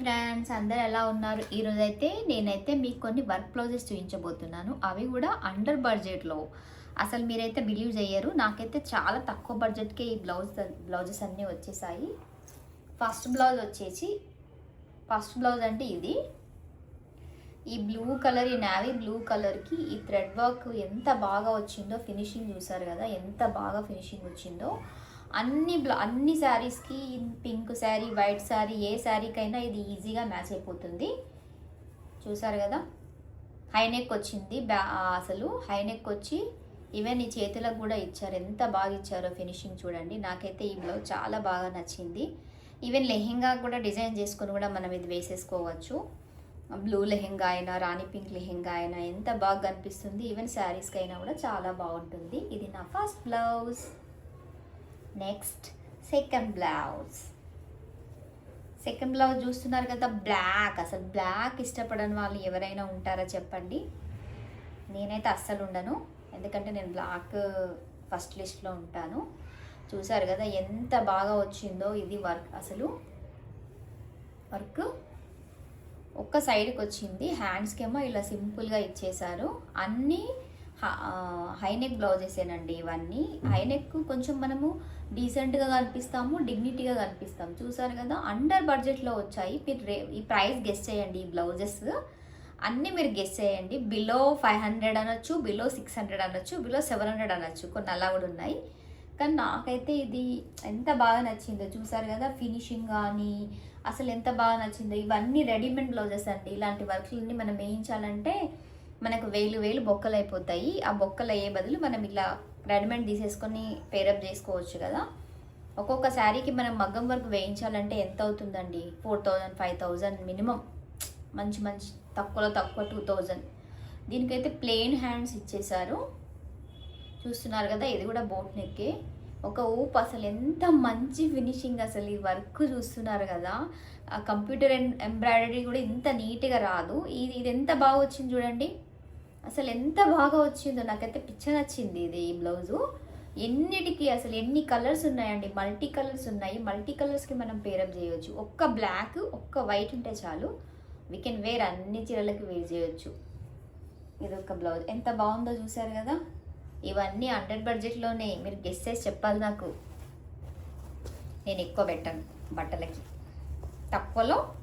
Friends అందరు ఎలా ఉన్నారు? ఈరోజు అయితే నేనైతే మీకు కొన్ని వర్క్ బ్లౌజెస్ చూపించబోతున్నాను అవి కూడా అండర్ బడ్జెట్లో అసలు మీరైతే బిలీవ్ చేయరు. నాకైతే చాలా తక్కువ బడ్జెట్కే ఈ బ్లౌజ్ బ్లౌజెస్ అన్నీ వచ్చేసాయి. ఫస్ట్ బ్లౌజ్ వచ్చేసి ఫస్ట్ బ్లౌజ్ అంటే ఇది. ఈ బ్లూ కలర్ ఈ నావీ బ్లూ కలర్కి ఈ థ్రెడ్ వర్క్ ఎంత బాగా వచ్చిందో ఫినిషింగ్ చూసారు కదా ఎంత బాగా ఫినిషింగ్ వచ్చిందో. అన్ని బ్లా అన్ని శారీస్కి పింక్ శారీ వైట్ శారీ ఏ శారీకైనా ఇది ఈజీగా మ్యాచ్ అయిపోతుంది. చూసారు కదా? హైనెక్ వచ్చింది బ్యా అసలు హైనెక్ వచ్చి ఈవెన్ ఈ చేతులకు కూడా ఇచ్చారు. ఎంత బాగా ఇచ్చారో ఫినిషింగ్ చూడండి. నాకైతే ఈ బ్లౌజ్ చాలా బాగా నచ్చింది. ఈవెన్ లెహెంగా కూడా డిజైన్ చేసుకొని కూడా మనం ఇది వేసేసుకోవచ్చు. బ్లూ లెహెంగా అయినా రాణి పింక్ లెహెంగా అయినా ఎంత బాగా కనిపిస్తుంది. ఈవెన్ శారీస్కి అయినా కూడా చాలా బాగుంటుంది. ఇది నా first blouse. Next second blouse second blouse చూస్తున్నారు కదా బ్లాక్ అసలు బ్లాక్ ఇష్టపడని వాళ్ళు ఎవరైనా ఉంటారా చెప్పండి? నేనైతే అస్సలు ఉండను. ఎందుకంటే నేను బ్లాక్ ఫస్ట్ లిస్ట్లో ఉంటాను. చూసారు కదా ఎంత బాగా వచ్చిందో ఇది వర్క్ అసలు వర్క్ ఒక్క సైడ్కి వచ్చింది. హ్యాండ్స్కేమో ఇలా సింపుల్గా ఇచ్చేసారు అన్నీ హైనెక్ బ్లౌజెసేనండి ఇవన్నీ. హైనెక్ కొంచెం మనము డీసెంట్గా కనిపిస్తాము డిగ్నిటీగా కనిపిస్తాం చూసారు కదా అండర్ బడ్జెట్లో వచ్చాయి. మీరు రే ఈ ప్రైస్ గెస్ చేయండి ఈ బ్లౌజెస్ అన్నీ మీరు గెస్ చేయండి. బిలో ఫైవ్ హండ్రెడ్ అనొచ్చు బిలో సిక్స్ హండ్రెడ్ అనొచ్చు బిలో సెవెన్ హండ్రెడ్ అనొచ్చు. కొన్ని అలా కూడా ఉన్నాయి. కానీ నాకైతే ఇది ఎంత బాగా నచ్చిందో చూసారు కదా ఫినిషింగ్ కానీ అసలు ఎంత బాగా నచ్చిందో. ఇవన్నీ రెడీమేడ్ బ్లౌజెస్ అండి. ఇలాంటి వర్క్లన్నీ మనం వేయించాలంటే మనకు వేలు వేలు బొక్కలు అయిపోతాయి ఆ బొక్కలు అయ్యే బదులు మనం ఇలా రెడీమేడ్ తీసేసుకొని పేరప్ చేసుకోవచ్చు కదా. ఒక్కొక్క శారీకి మనం మగ్గం వర్క్ వేయించాలంటే ఎంత అవుతుందండి four thousand five thousand minimum. మంచి మంచి తక్కువలో తక్కువ టూ థౌజండ్. దీనికైతే ప్లెయిన్ హ్యాండ్స్ ఇచ్చేసారు చూస్తున్నారు కదా ఇది కూడా బోట్ నెక్కే. ఒక ఊపు అసలు ఎంత మంచి ఫినిషింగ్ అసలు ఈ వర్క్ చూస్తున్నారు కదా. ఆ కంప్యూటర్ ఎంబ్రాయిడరీ కూడా ఇంత నీట్గా రాదు. ఇది ఇది ఎంత బాగా వచ్చింది చూడండి. అసలు ఎంత బాగా వచ్చిందో నాకైతే పిచ్చ నచ్చింది ఇది ఈ బ్లౌజు. ఎన్నిటికి అసలు ఎన్ని కలర్స్ ఉన్నాయండి మల్టీ కలర్స్ ఉన్నాయి. మల్టీ కలర్స్కి మనం పేరప్ చేయవచ్చు ఒక్క బ్లాక్ ఒక్క వైట్ ఉంటే చాలు. వీ కెన్ వేర్ అన్ని చీరలకు వేర్ చేయొచ్చు. ఇది ఒక బ్లౌజ్. ఎంత బాగుందో చూసారు కదా? ఇవన్నీ హండ్రెడ్ బడ్జెట్లోనే మీరు గెస్ చేసి చెప్పాలి నాకు. నేను ఎక్కువ పెట్టను బట్టలకి. తక్కువలో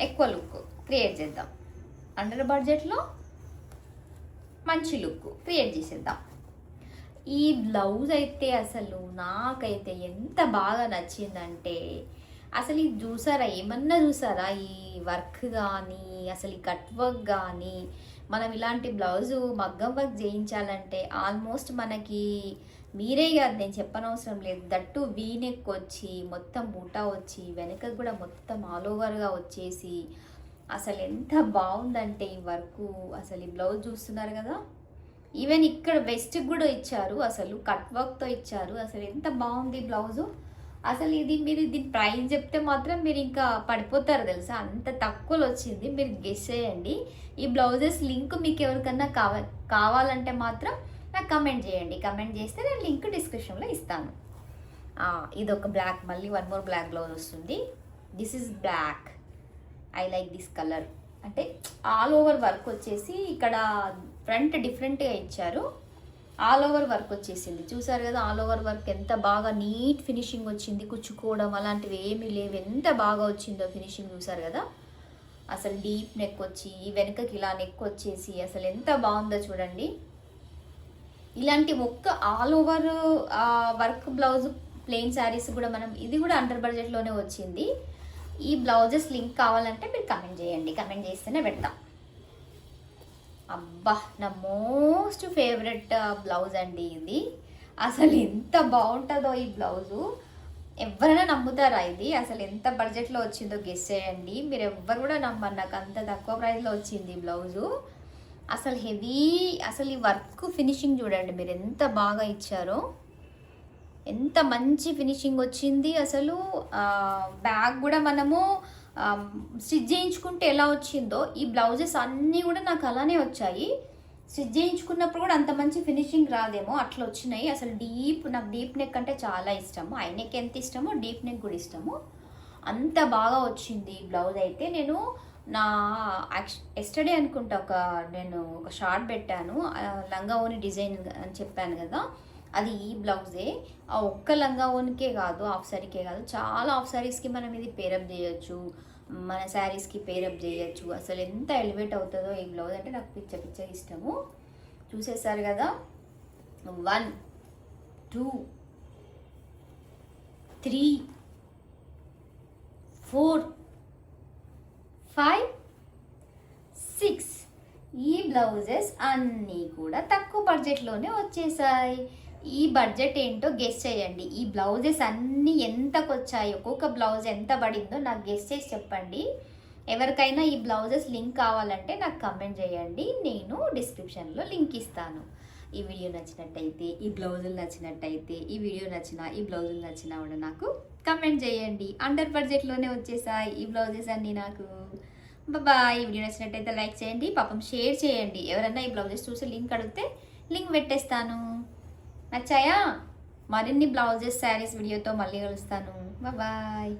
ఎక్కువ లుక్ క్రియేట్ చేద్దాం. అండర్ బడ్జెట్లో మంచి లుక్. క్రియేట్ చేసేద్దాం. ఈ బ్లౌజ్ అయితే అసలు నాకైతే ఎంత బాగా నచ్చిందంటే అసలు ఇది చూసారా? ఏమన్నా చూసారా? ఈ వర్క్ కానీ అసలు ఈ కట్ వర్క్ కానీ మనం ఇలాంటి బ్లౌజు మగ్గం వర్క్ చేయించాలంటే ఆల్మోస్ట్ మనకి మీరే కాదు నేను చెప్పనవసరం లేదు. దట్టు వీనెక్ వచ్చి మొత్తం బూటా వచ్చి వెనక కూడా మొత్తం ఆల్ ఓవర్గా వచ్చేసి అసలు ఎంత బాగుందంటే ఈ వర్క్. అసలు ఈ బ్లౌజ్ చూస్తున్నారు కదా? ఈవెన్ ఇక్కడ వెస్ట్ కూడా ఇచ్చారు. అసలు కట్ వర్క్తో ఇచ్చారు. అసలు ఎంత బాగుంది బ్లౌజు. అసలు ఇది మీరు దీని ప్రైస్ చెప్తే మాత్రం మీరు ఇంకా పడిపోతారు తెలుసా? అంత తక్కువలో వచ్చింది. మీరు గెస్ చేయండి. ఈ బ్లౌజెస్ లింక్ మీకు ఎవరికన్నా కావ కావాలంటే మాత్రం నాకు కమెంట్ చేయండి. కమెంట్ చేస్తే నేను లింక్ డిస్క్రిప్షన్లో ఇస్తాను. ఇది ఒక బ్లాక్ మళ్ళీ వన్ మోర్ బ్లాక్ బ్లౌజ్ వస్తుంది. This is black I like this colour అంటే ఆల్ ఓవర్ వర్క్ వచ్చేసి ఇక్కడ ఫ్రంట్ డిఫరెంట్గా ఇచ్చారు. ఆల్ ఓవర్ వర్క్ వచ్చేసింది. చూసారు కదా ఆల్ ఓవర్ వర్క్ ఎంత బాగా నీట్ ఫినిషింగ్ వచ్చింది. కుచ్చుకోవడం అలాంటివి ఏమీ లేవు. ఎంత బాగా వచ్చిందో ఫినిషింగ్ చూసారు కదా. అసలు డీప్ నెక్ వచ్చి వెనుకకి ఇలా నెక్ వచ్చేసి అసలు ఎంత బాగుందో చూడండి. ఇలాంటి ఒక్క all over work blouse plain saris కూడా మనం ఇది కూడా అండర్ బడ్జెట్లోనే వచ్చింది. ఈ బ్లౌజెస్ లింక్ కావాలంటే మీరు కమెంట్ చేయండి. కమెంట్ చేస్తేనే పెడతాం. అబ్బా నా మోస్ట్ ఫేవరెట్ బ్లౌజ్ అండి ఇది. అసలు ఎంత బాగుంటుందో ఈ బ్లౌజు. ఎవరైనా నమ్ముతారా ఇది? అసలు ఎంత బడ్జెట్లో వచ్చిందో గెస్ చేయండి. మీరు ఎవ్వరు కూడా నమ్మరు. నాకు అంత తక్కువ ప్రైస్లో వచ్చింది ఈ బ్లౌజు. అసలు హెవీ అసలు ఈ వర్క్ ఫినిషింగ్ చూడండి. మీరు ఎంత బాగా ఇచ్చారో. ఎంత మంచి ఫినిషింగ్ వచ్చింది అసలు బ్యాగ్ కూడా మనము స్టిచ్ చేయించుకుంటే ఎలా వచ్చిందో ఈ బ్లౌజెస్ అన్నీ కూడా నాకు అలానే వచ్చాయి. స్టిచ్ చేయించుకున్నప్పుడు కూడా అంత మంచి ఫినిషింగ్ రాదేమో అట్లా వచ్చినాయి. అసలు డీప్ నాకు డీప్ నెక్ అంటే చాలా ఇష్టము. ఐ నెక్ ఎంత ఇష్టమో డీప్ నెక్ కూడా ఇష్టము. అంత బాగా వచ్చింది బ్లౌజ్ అయితే. నేను నా ఎస్టర్డే అనుకుంటా ఒక నేను ఒక షార్ట్ పెట్టాను. లంగా ఓని డిజైన్ అని చెప్పాను కదా. అది ఈ బ్లౌజే. ఆ ఒక్క లంగా ఓనికే కాదు హాఫ్ సారీకే కాదు చాలా హాఫ్ సారీస్కి మనం ఇది పేరప్ చేయొచ్చు. మన శారీస్కి పేరప్ చేయొచ్చు. అసలు ఎంత ఎలివేట్ అవుతుందో ఈ బ్లౌజ్ అంటే నాకు పిచ్చ పిచ్చ ఇష్టము. చూసేసారు కదా? One two three four five six. ఈ బ్లౌజెస్ అన్నీ కూడా తక్కువ బడ్జెట్లోనే వచ్చేసాయి. ఈ బడ్జెట్ ఏంటో గెస్ చేయండి. ఈ బ్లౌజెస్ అన్నీ ఎంతకు వచ్చాయి ఒక్కొక్క బ్లౌజ్ ఎంత పడిందో నాకు గెస్ చేసి చెప్పండి. ఎవరికైనా ఈ బ్లౌజెస్ లింక్ కావాలంటే నాకు కమెంట్ చేయండి. నేను డిస్క్రిప్షన్లో లింక్ ఇస్తాను. ఈ వీడియో నచ్చినట్టయితే ఈ బ్లౌజులు నచ్చినట్టయితే ఈ వీడియో నచ్చిన ఈ బ్లౌజులు నచ్చినా కూడా నాకు కమెంట్ చేయండి. అండర్ బడ్జెట్లోనే వచ్చేసాయి ఈ బ్లౌజెస్ అన్నీ నాకు. బాయ్ ఈ వీడియో నచ్చినట్టయితే లైక్ చేయండి. పాపం షేర్ చేయండి. ఎవరైనా ఈ బ్లౌజెస్ చూసి లింక్ అడిగితే లింక్ పెట్టేస్తాను. నచ్చాయా? మరిన్ని బ్లౌజెస్ శారీస్ వీడియోతో మళ్ళీ కలుస్తాను. బాయ్